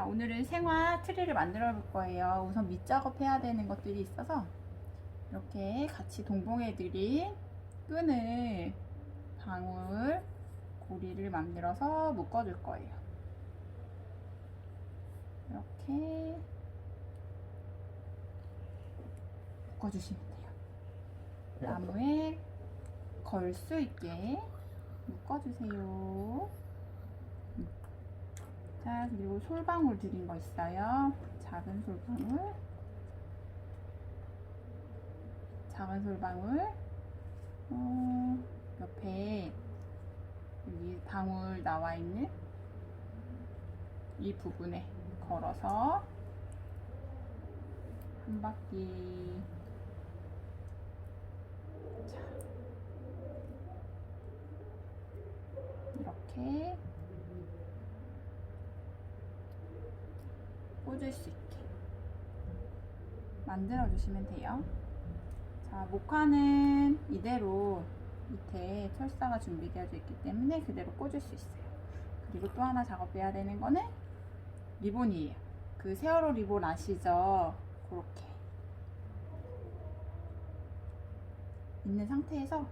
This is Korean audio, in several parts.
자, 오늘은 생화 트리를 만들어 볼 거예요. 우선 밑작업 해야 되는 것들이 있어서 이렇게 같이 동봉해드린 끈을 방울 고리를 만들어서 묶어줄 거예요. 이렇게 묶어주시면 돼요. 나무에 걸 수 있게 묶어주세요. 음. 자, 그리고 솔방울 드린 거 있어요. 작은 솔방울. 작은 솔방울. 어, 옆에 여기 방울 나와 있는 이 부분에 걸어서 한 바퀴 자, 이렇게 꽂을 수 있게 만들어 주시면 돼요. 자, 목화는 이대로 밑에 철사가 준비되어져 있기 때문에 그대로 꽂을 수 있어요. 그리고 또 하나 작업해야 되는 거는 리본이에요. 그 세월호 리본 아시죠? 그렇게 있는 상태에서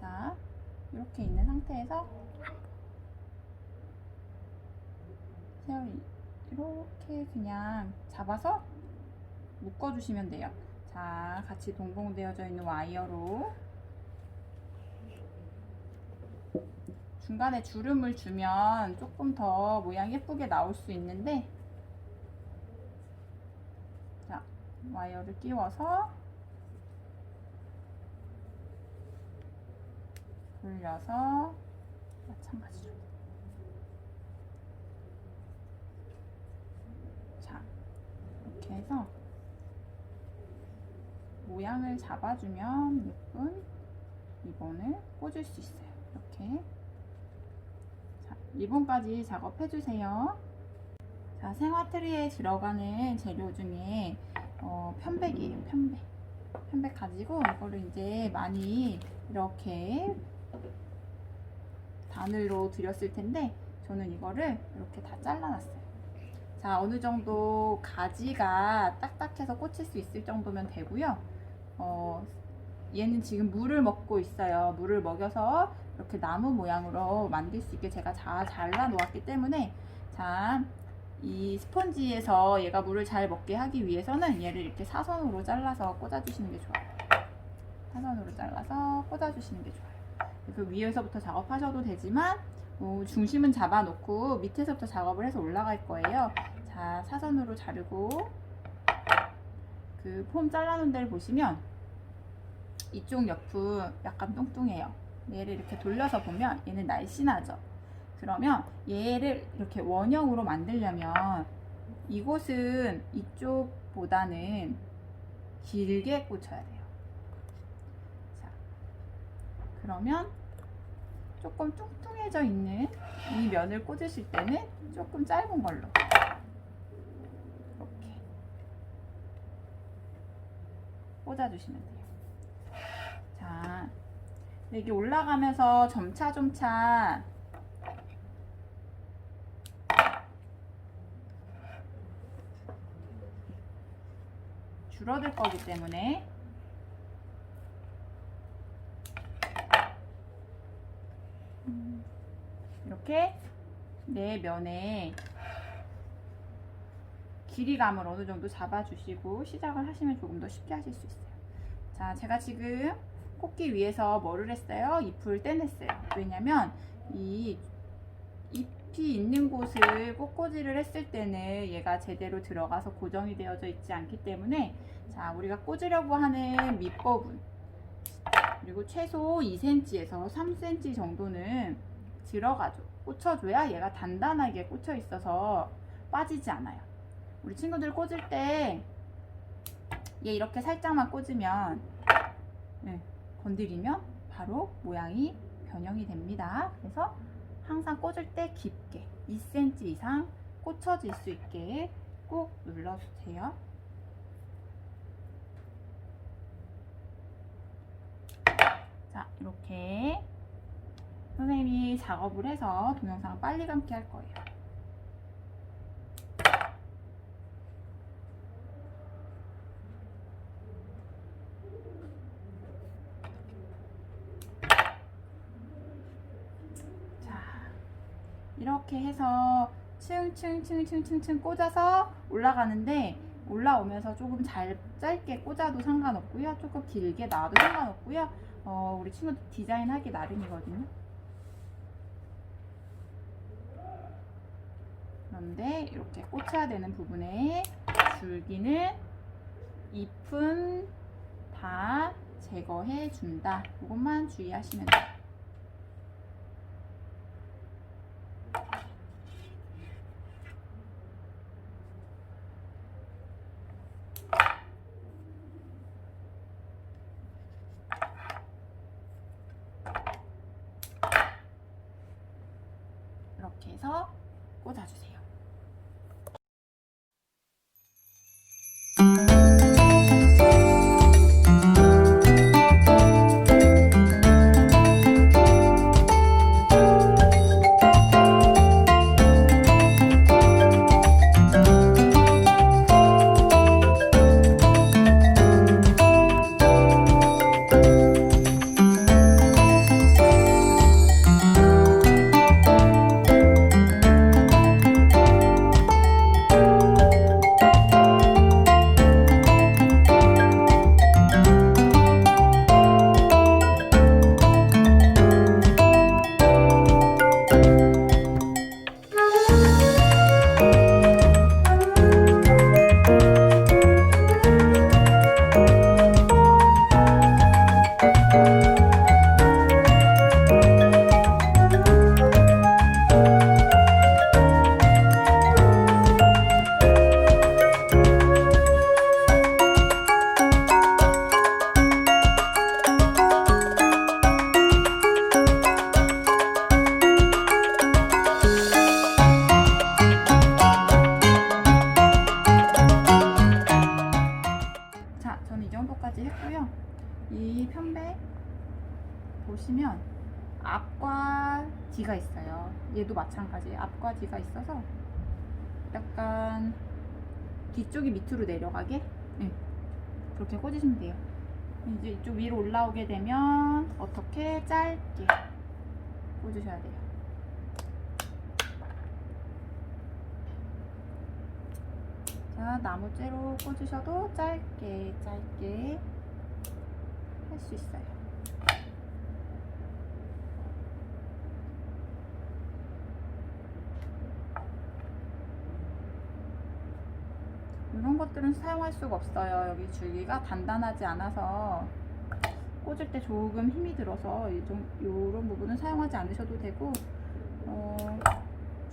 자 이렇게 있는 상태에서 세월이 이렇게 그냥 잡아서 묶어주시면 돼요. 자, 같이 동봉되어져 있는 와이어로 중간에 주름을 주면 조금 더 모양 예쁘게 나올 수 있는데 자, 와이어를 끼워서 돌려서 마찬가지로 자, 이렇게 해서 모양을 잡아주면 예쁜 리본을 꽂을 수 있어요. 이렇게. 자, 리본까지 작업해주세요. 자, 생화트리에 들어가는 재료 중에 어, 편백이에요. 편백. 편백 가지고 이거를 이제 많이 이렇게 바늘로 드렸을 텐데 저는 이거를 이렇게 다 잘라놨어요. 자, 어느 정도 가지가 딱딱해서 꽂힐 수 있을 정도면 되고요. 어, 얘는 지금 물을 먹고 있어요. 물을 먹여서 이렇게 나무 모양으로 만들 수 있게 제가 다 잘라 놓았기 때문에 자, 이 스펀지에서 얘가 물을 잘 먹게 하기 위해서는 얘를 이렇게 사선으로 잘라서 꽂아주시는 게 좋아요. 사선으로 잘라서 꽂아주시는 게 좋아요. 그 위에서부터 작업하셔도 되지만 어, 중심은 잡아놓고 밑에서부터 작업을 해서 올라갈 거예요. 자, 사선으로 자르고 그 폼 잘라놓은 데를 보시면 이쪽 옆은 약간 뚱뚱해요. 얘를 이렇게 돌려서 보면 얘는 날씬하죠. 그러면 얘를 이렇게 원형으로 만들려면 이곳은 이쪽보다는 길게 꽂혀야 돼요. 자, 그러면 조금 뚱뚱해져 있는 이 면을 꽂으실 때는 조금 짧은 걸로 이렇게 꽂아주시면 돼요. 자, 이게 올라가면서 점차 점차 줄어들 거기 때문에 이렇게 내 면에 길이감을 어느 정도 잡아주시고 시작을 하시면 조금 더 쉽게 하실 수 있어요. 자, 제가 지금 꽂기 위해서 뭐를 했어요? 잎을 떼냈어요. 왜냐면 이 잎이 있는 곳을 꽃꽂이를 했을 때는 얘가 제대로 들어가서 고정이 되어져 있지 않기 때문에 자, 우리가 꽂으려고 하는 밑부분 그리고 최소 2cm에서 3cm 정도는 들어가죠. 꽂혀줘야 얘가 단단하게 꽂혀 있어서 빠지지 않아요. 우리 친구들 꽂을 때 얘 이렇게 살짝만 꽂으면 네, 건드리면 바로 모양이 변형이 됩니다. 그래서 항상 꽂을 때 깊게 2cm 이상 꽂혀질 수 있게 꼭 눌러주세요. 이렇게 선생님이 작업을 해서 동영상을 빨리 감기 할 거예요. 자, 이렇게 해서 층층층층층층 꽂아서 올라가는데 올라오면서 조금 잘 짧게 꽂아도 상관없고요. 조금 길게 놔도 상관없고요. 어, 우리 친구들 디자인하기 나름이거든요. 그런데 이렇게 꽂혀야 되는 부분에 줄기는 잎은 다 제거해 준다. 이것만 주의하시면 돼요. 얘도 마찬가지예요. 앞과 뒤가 있어서 약간 뒤쪽이 밑으로 내려가게 네. 그렇게 꽂으시면 돼요. 이제 이쪽 위로 올라오게 되면 어떻게 짧게 꽂으셔야 돼요. 자, 나무째로 꽂으셔도 짧게 짧게 할 수 있어요. 이런 것들은 사용할 수가 없어요. 여기 줄기가 단단하지 않아서 꽂을 때 조금 힘이 들어서 이런 부분은 사용하지 않으셔도 되고 어,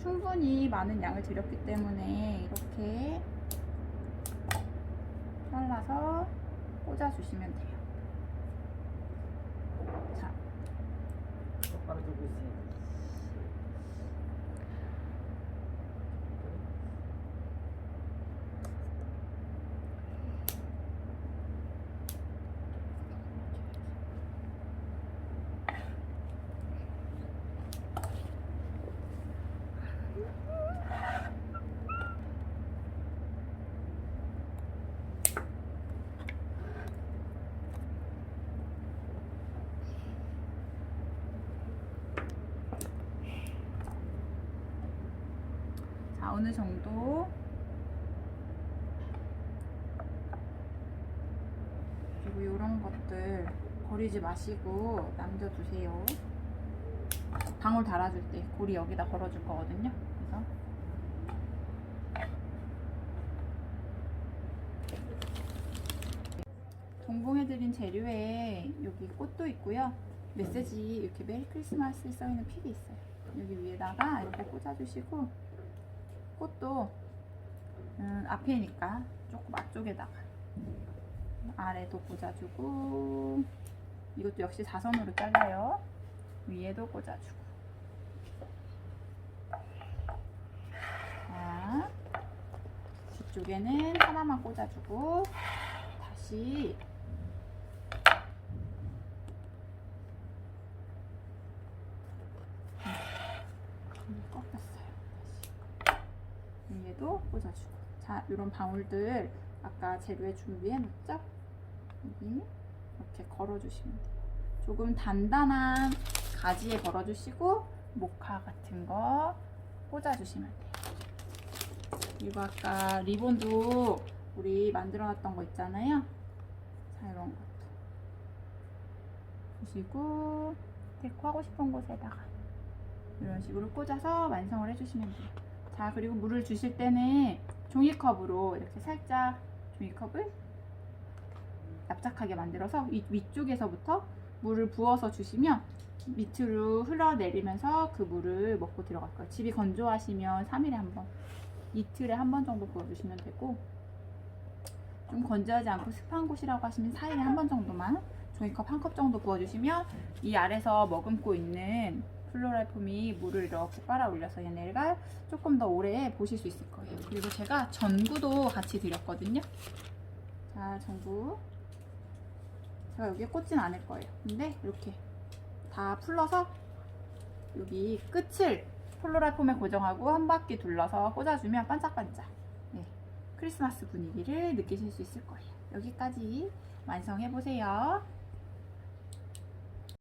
충분히 많은 양을 들였기 때문에 이렇게 잘라서 꽂아주시면 돼요. 자, 똑바로 들고 있으니까. 자 어느 정도 그리고 이런 것들 버리지 마시고 남겨두세요. 방울 달아줄 때 고리 여기다 걸어줄 거거든요. 그래서 동봉해드린 재료에 여기 꽃도 있고요. 메시지 이렇게 메리 크리스마스 써있는 픽이 있어요. 여기 위에다가 이렇게 꽂아주시고 꽃도 음, 앞에니까 조금 앞쪽에다가 아래도 꽂아주고 이것도 역시 사선으로 잘라요. 위에도 꽂아주고 자 뒤쪽에는 하나만 꽂아주고 다시 음, 꺾였어요. 다시. 위에도 꽂아주고. 자, 이런 방울들 아까 재료에 준비해 놓죠? 여기 이렇게 걸어주시면 돼요. 조금 단단한 가지에 걸어주시고 모카 같은 거 꽂아주시면 돼요. 그리고 아까 리본도 우리 만들어 놨던 거 있잖아요. 자, 이런 것도. 보시고, 데코 하고 싶은 곳에다가 이런 식으로 꽂아서 완성을 해주시면 돼요. 자, 그리고 물을 주실 때는 종이컵으로 이렇게 살짝 종이컵을 납작하게 만들어서 위, 위쪽에서부터 물을 부어서 주시면 밑으로 흘러내리면서 그 물을 먹고 들어갈 거예요. 집이 건조하시면 3일에 한 번, 이틀에 한 번 정도 부어주시면 되고 좀 건조하지 않고 습한 곳이라고 하시면 4일에 한 번 정도만 종이컵 한 컵 정도 부어주시면 이 아래서 머금고 있는 플로랄 폼이 물을 이렇게 빨아 올려서 얘네가 조금 더 오래 보실 수 있을 거예요. 그리고 제가 전구도 같이 드렸거든요. 자, 전구. 제가 여기에 꽂진 않을 거예요. 근데 이렇게 다 풀러서 여기 끝을 폴로랄 폼에 고정하고 한 바퀴 둘러서 꽂아주면 반짝반짝 네, 크리스마스 분위기를 느끼실 수 있을 거예요. 여기까지 완성해 보세요.